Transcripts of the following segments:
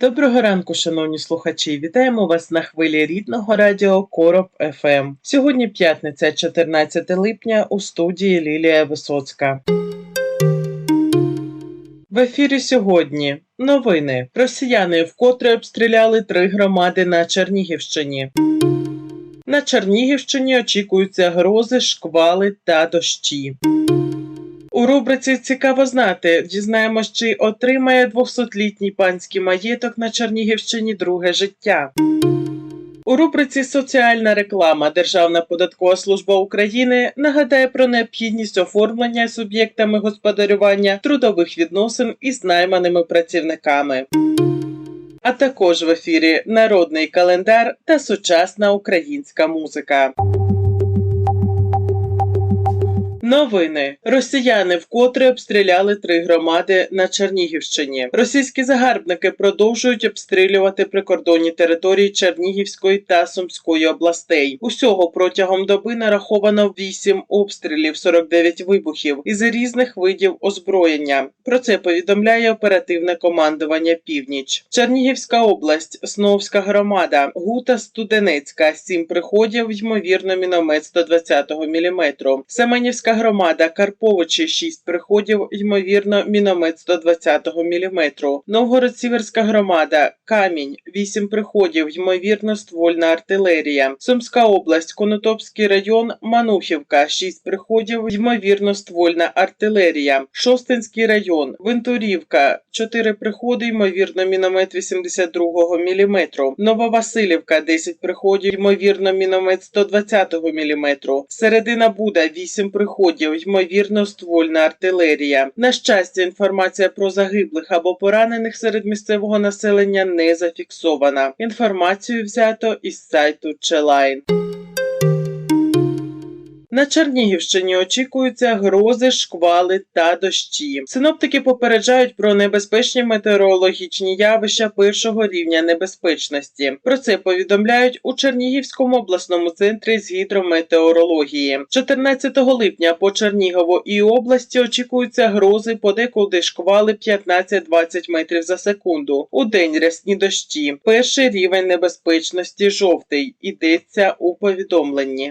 Доброго ранку, шановні слухачі. Вітаємо вас на хвилі рідного радіо Короб ФМ. Сьогодні п'ятниця, 14 липня, у студії Лілія Висоцька. В ефірі сьогодні новини. Росіяни вкотре обстріляли три громади на Чернігівщині. На Чернігівщині очікуються грози, шквали та дощі. У рубриці Цікаво знати дізнаємось, чи отримає 200-літній панський маєток на Чернігівщині друге життя. У рубриці Соціальна реклама Державна податкова служба України нагадає про необхідність оформлення суб'єктами господарювання трудових відносин із найманими працівниками. А також в ефірі Народний календар та сучасна українська музика. Новини росіяни вкотре обстріляли три громади на Чернігівщині. Російські загарбники продовжують обстрілювати прикордонні території Чернігівської та Сумської областей. Усього протягом доби нараховано 8 обстрілів, 49 вибухів із різних видів озброєння. Про це повідомляє оперативне командування Північ. Чернігівська область, Сновська громада, Гута Студенецька, сім приходів, ймовірно, міномет 120 мм. Семенівська громада, Карповичі, 6 приходів, ймовірно, міномет 120 мм. Новгород-Сіверська громада, Камінь, 8 приходів, ймовірно, ствольна артилерія. Сумська область, Конотопський район, Манухівка, 6 приходів, ймовірно, ствольна артилерія. Шостинський район, Вентурівка, 4 приходи, ймовірно, міномет 82 мм. Нововасилівка, 10 приходів, ймовірно, міномет 120 мм. Середина Буда, 8 приходів, ймовірно, ствольна артилерія. На щастя, інформація про загиблих або поранених серед місцевого населення не зафіксована. Інформацію взято із сайту Челайн. На Чернігівщині очікуються грози, шквали та дощі. Синоптики попереджають про небезпечні метеорологічні явища першого рівня небезпечності. Про це повідомляють у Чернігівському обласному центрі з гідрометеорології. 14 липня по Чернігову і області очікуються грози, подекуди шквали 15-20 метрів за секунду. У день рясні дощі. Перший рівень небезпечності жовтий. Йдеться у повідомленні.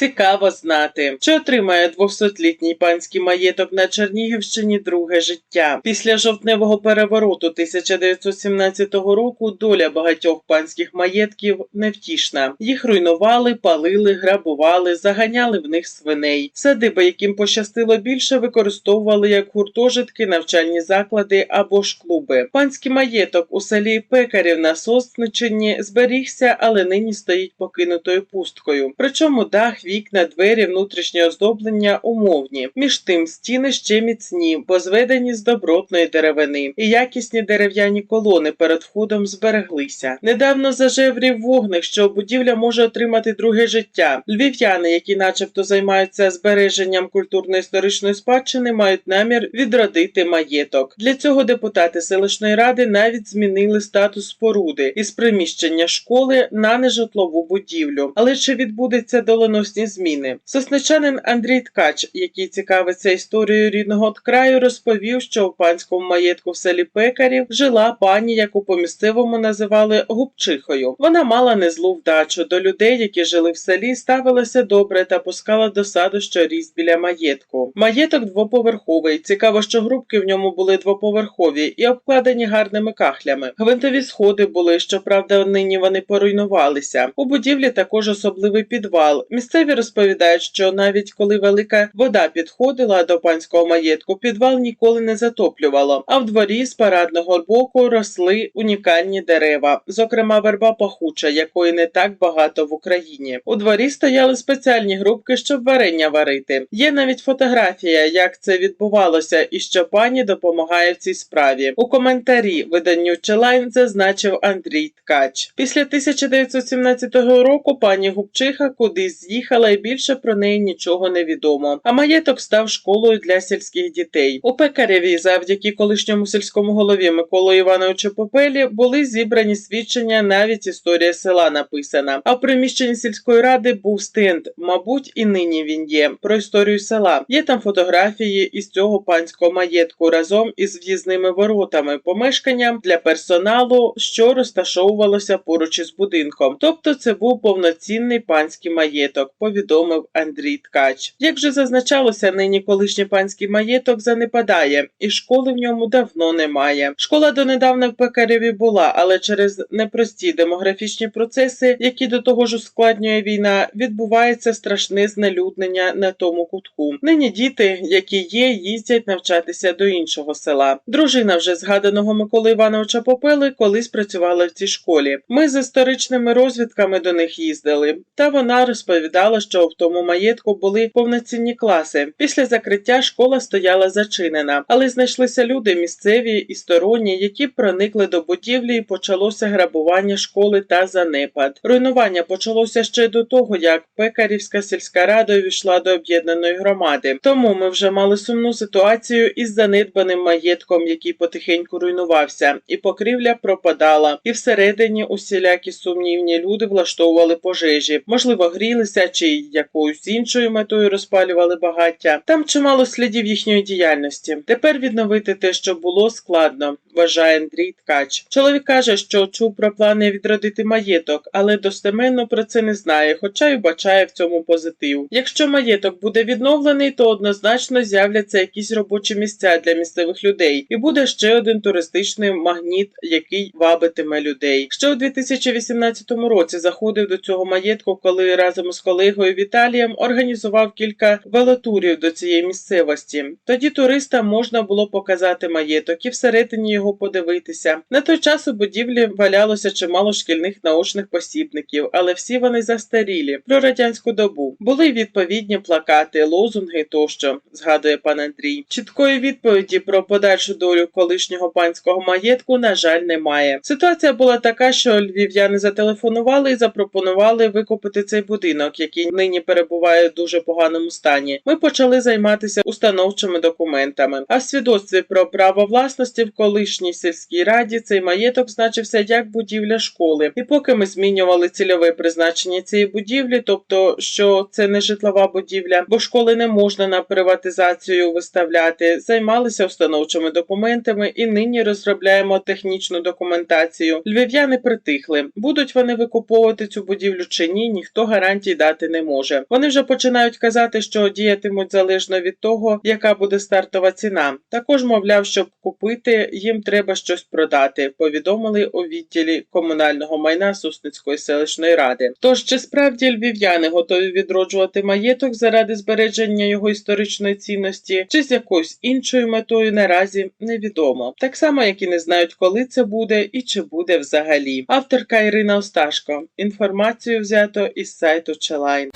Цікаво знати, чи отримає 200-літній панський маєток на Чернігівщині друге життя. Після жовтневого перевороту 1917 року доля багатьох панських маєтків невтішна. Їх руйнували, палили, грабували, заганяли в них свиней. Садиби, яким пощастило більше, використовували як гуртожитки, навчальні заклади або ж клуби. Панський маєток у селі Пекарів на Сосничині зберігся, але нині стоїть покинутою пусткою. Причому дах вікна, двері, внутрішнє оздоблення умовні. Між тим стіни ще міцні, бо зведені з добротної деревини, і якісні дерев'яні колони перед входом збереглися. Недавно зажеврів вогник, що будівля може отримати друге життя. Львів'яни, які, начебто, займаються збереженням культурно-історичної спадщини, мають намір відродити маєток. Для цього депутати селищної ради навіть змінили статус споруди із приміщення школи на нежитлову будівлю. Але чи відбудеться доленосні зміни? Сосничанин Андрій Ткач, який цікавиться історією рідного краю, розповів, що в панському маєтку в селі Пекарів жила пані, яку по місцевому називали губчихою. Вона мала незлу вдачу до людей, які жили в селі, ставилася добре та пускала до саду щоріз біля маєтку. Маєток двоповерховий. Цікаво, що грубки в ньому були двоповерхові і обкладені гарними кахлями. Гвинтові сходи були, щоправда, нині вони поруйнувалися. У будівлі також особливий підвал. Місцеві Місцеві розповідають, що навіть коли велика вода підходила до панського маєтку, підвал ніколи не затоплювало. А в дворі з парадного боку росли унікальні дерева, зокрема верба пахуча, якої не так багато в Україні. У дворі стояли спеціальні групки, щоб варення варити. Є навіть фотографія, як це відбувалося, і що пані допомагає в цій справі. У коментарі виданню Челайн зазначив Андрій Ткач. Після 1917 року пані Губчиха кудись з'їхала і більше про неї нічого не відомо. А маєток став школою для сільських дітей. У пекареві, завдяки колишньому сільському голові Миколу Івановичу Попелі, були зібрані свідчення, навіть історія села написана. А в приміщенні сільської ради був стенд. Мабуть, і нині він є про історію села. Є там фотографії із цього панського маєтку разом із в'їзними воротами, помешканням для персоналу, що розташовувалося поруч із будинком. Тобто, це був повноцінний панський маєток, повідомив Андрій Ткач. Як вже зазначалося, нині колишній панський маєток занепадає, і школи в ньому давно немає. Школа донедавна в Пекареві була, але через непрості демографічні процеси, які до того ж ускладнює війна, відбувається страшне знелюднення на тому кутку. Нині діти, які є, їздять навчатися до іншого села. Дружина вже згаданого Миколи Івановича Попели колись працювала в цій школі. Ми з історичними розвідками до них їздили, та вона розповідала, що в тому маєтку були повноцінні класи. Після закриття школа стояла зачинена, але знайшлися люди місцеві і сторонні, які проникли до будівлі і почалося грабування школи та занепад. Руйнування почалося ще до того, як Пекарівська сільська рада увійшла до об'єднаної громади. Тому ми вже мали сумну ситуацію із занедбаним маєтком, який потихеньку руйнувався, і покрівля пропадала. І всередині усілякі сумнівні люди влаштовували пожежі, можливо, грілися чи якоюсь іншою метою розпалювали багаття. Там чимало слідів їхньої діяльності. Тепер відновити те, що було складно, вважає Андрій Ткач. Чоловік каже, що чув про плани відродити маєток, але достеменно про це не знає, хоча й бачає в цьому позитив. Якщо маєток буде відновлений, то однозначно з'являться якісь робочі місця для місцевих людей, і буде ще один туристичний магніт, який вабитиме людей. Ще у 2018 році заходив до цього маєтку, коли разом із колегою Віталієм організував кілька велотурів до цієї місцевості. Тоді туристам можна було показати маєток і всередині його подивитися. На той час у будівлі валялося чимало шкільних наочних посібників, але всі вони застарілі про радянську добу. Були відповідні плакати, лозунги тощо, згадує пан Андрій. Чіткої відповіді про подальшу долю колишнього панського маєтку, на жаль, немає. Ситуація була така, що львів'яни зателефонували і запропонували викупити цей будинок, який нині перебуває в дуже поганому стані. Ми почали займатися установчими документами. А в свідоцтві про право власності в колишній сільській раді цей маєток значився як будівля школи. І поки ми змінювали цільове призначення цієї будівлі, тобто що це не житлова будівля, бо школи не можна на приватизацію виставляти, займалися установчими документами і нині розробляємо технічну документацію. Львів'яни притихли. Будуть вони викуповувати цю будівлю чи ні, ніхто гарантій дати не може. Вони вже починають казати, що діятимуть залежно від того, яка буде стартова ціна. Також, мовляв, щоб купити, їм треба щось продати. Повідомили у відділі комунального майна Сусницької селищної ради. Тож чи справді львів'яни готові відроджувати маєток заради збереження його історичної цінності, чи з якоюсь іншою метою наразі невідомо. Так само, як і не знають, коли це буде і чи буде взагалі. Авторка Ірина Осташко. Інформацію взято із сайту Челайн.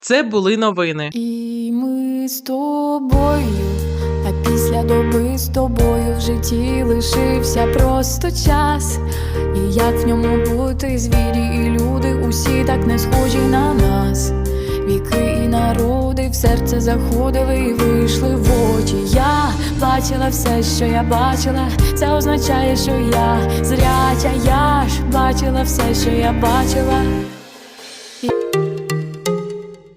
Це були новини. І ми з тобою, а після доби з тобою в житті лишився просто час. І як в ньому бути звірі і люди, усі так не схожі на нас. Віки і народи в серце заходили і вийшли в очі. Я бачила все, що я бачила. Це означає, що я зряча. Я ж бачила все, що я бачила.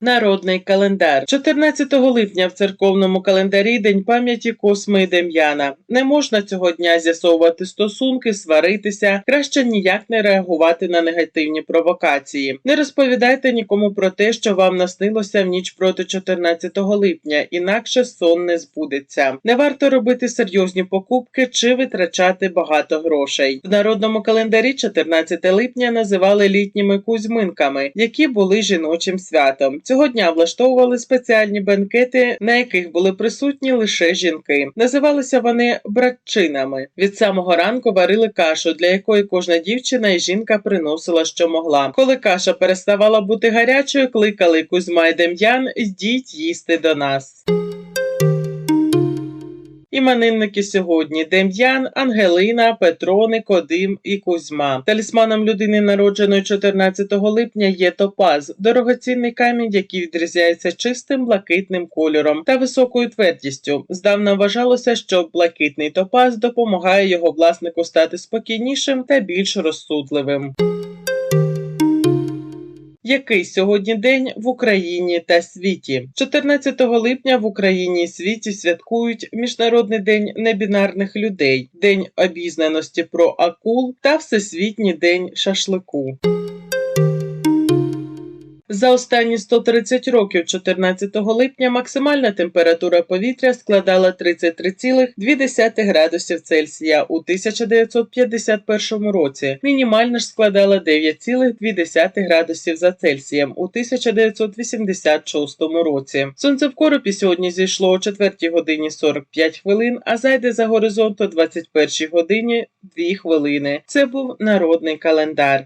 Народний календар 14 липня в церковному календарі День пам'яті Косми і Дем'яна. Не можна цього дня з'ясовувати стосунки, сваритися, краще ніяк не реагувати на негативні провокації. Не розповідайте нікому про те, що вам наснилося в ніч проти 14 липня, інакше сон не збудеться. Не варто робити серйозні покупки чи витрачати багато грошей. В народному календарі 14 липня називали літніми кузьминками, які були жіночим святом. Цього дня влаштовували спеціальні бенкети, на яких були присутні лише жінки. Називалися вони братчинами. Від самого ранку варили кашу, для якої кожна дівчина і жінка приносила, що могла. Коли каша переставала бути гарячою, кликали Кузьма і Дем'ян, йдіть їсти до нас. Іменинники сьогодні Дем'ян, Ангелина, Петро, Никодим і Кузьма. Талісманом людини, народженої 14 липня, є топаз, дорогоцінний камінь, який відрізняється чистим блакитним кольором та високою твердістю. Здавна вважалося, що блакитний топаз допомагає його власнику стати спокійнішим та більш розсудливим. Який сьогодні день в Україні та світі? 14 липня в Україні і світі святкують Міжнародний день небінарних людей, День обізнаності про акул та Всесвітній день шашлику. За останні 130 років 14 липня максимальна температура повітря складала 33,2 градусів Цельсія у 1951 році. Мінімальна ж складала 9,2 градусів за Цельсієм у 1986 році. Сонце в коропі сьогодні зійшло о 4 годині 45 хвилин, а зайде за горизонт о 21 годині 2 хвилини. Це був народний календар.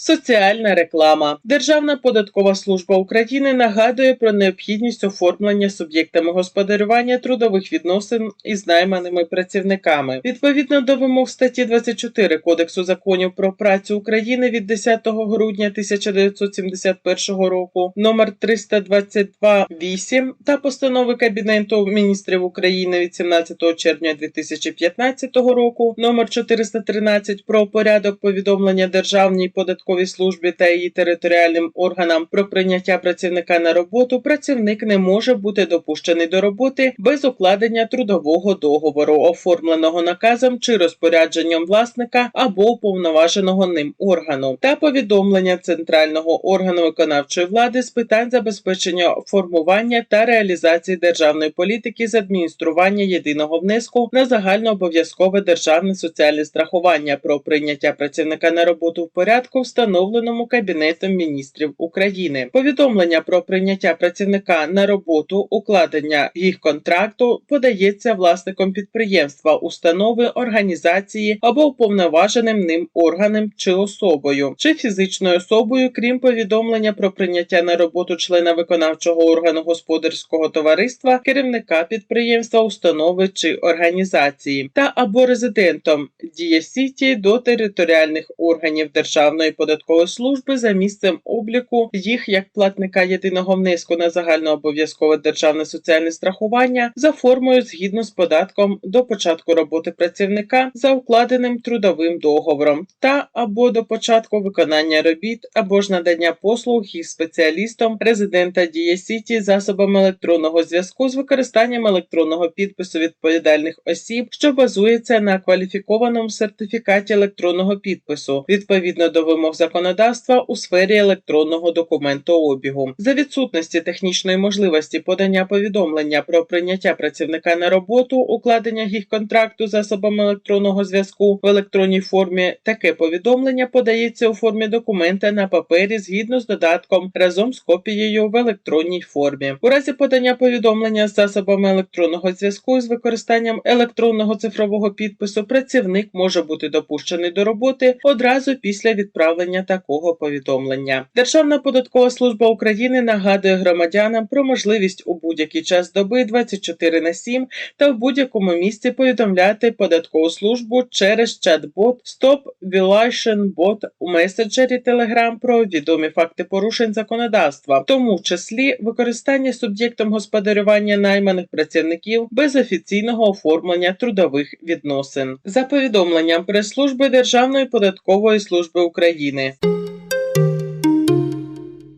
Соціальна реклама. Державна податкова служба України нагадує про необхідність оформлення суб'єктами господарювання трудових відносин із найманими працівниками. Відповідно до вимог статті 24 Кодексу законів про працю України від 10 грудня 1971 року номер 322.8 та постанови Кабінету міністрів України від 17 червня 2015 року номер 413 про порядок повідомлення державній податковій службі та її територіальним органам про прийняття працівника на роботу, працівник не може бути допущений до роботи без укладення трудового договору, оформленого наказом чи розпорядженням власника або уповноваженого ним органу, та повідомлення центрального органу виконавчої влади з питань забезпечення формування та реалізації державної політики з адміністрування єдиного внеску на загальнообов'язкове державне соціальне страхування. Про прийняття працівника на роботу в порядку, встановленому Кабінетом міністрів України. Повідомлення про прийняття працівника на роботу, укладення їх контракту подається власником підприємства, установи, організації або уповноваженим ним органом чи особою, чи фізичною особою, крім повідомлення про прийняття на роботу члена виконавчого органу господарського товариства, керівника підприємства, установи чи організації, та або резидентом Дія Сіті до територіальних органів Державної податкової служби за місцем обліку їх як платника єдиного внеску на загальнообов'язкове державне соціальне страхування за формою згідно з податком до початку роботи працівника за укладеним трудовим договором та або до початку виконання робіт або ж надання послуг їх спеціалістом резидента Дія Сіті засобами електронного зв'язку з використанням електронного підпису відповідальних осіб, що базується на кваліфікованому сертифікаті електронного підпису. Відповідно до вимог законодавства у сфері електронного документообігу. За відсутності технічної можливості подання повідомлення про прийняття працівника на роботу, укладення їх контракту засобами електронного зв'язку в електронній формі, таке повідомлення подається у формі документа на папері згідно з додатком разом з копією в електронній формі. У разі подання повідомлення з засобами електронного зв'язку з використанням електронного цифрового підпису працівник може бути допущений до роботи одразу після відправлення такого повідомлення. Державна податкова служба України нагадує громадянам про можливість у будь-який час доби 24 на 7 та в будь-якому місці повідомляти податкову службу через чат-бот Stop Violation Bot у меседжері Telegram про відомі факти порушень законодавства, в тому числі використання суб'єктом господарювання найманих працівників без офіційного оформлення трудових відносин за повідомленням прес-служби Державної податкової служби України.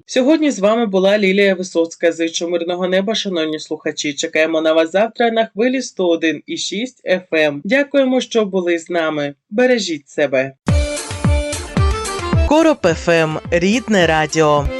Сьогодні з вами була Лілія Висоцька. Зичу мирного неба, шановні слухачі. Чекаємо на вас завтра на хвилі 101,6 FM. Дякуємо, що були з нами. Бережіть себе. Короб ФМ рідне радіо.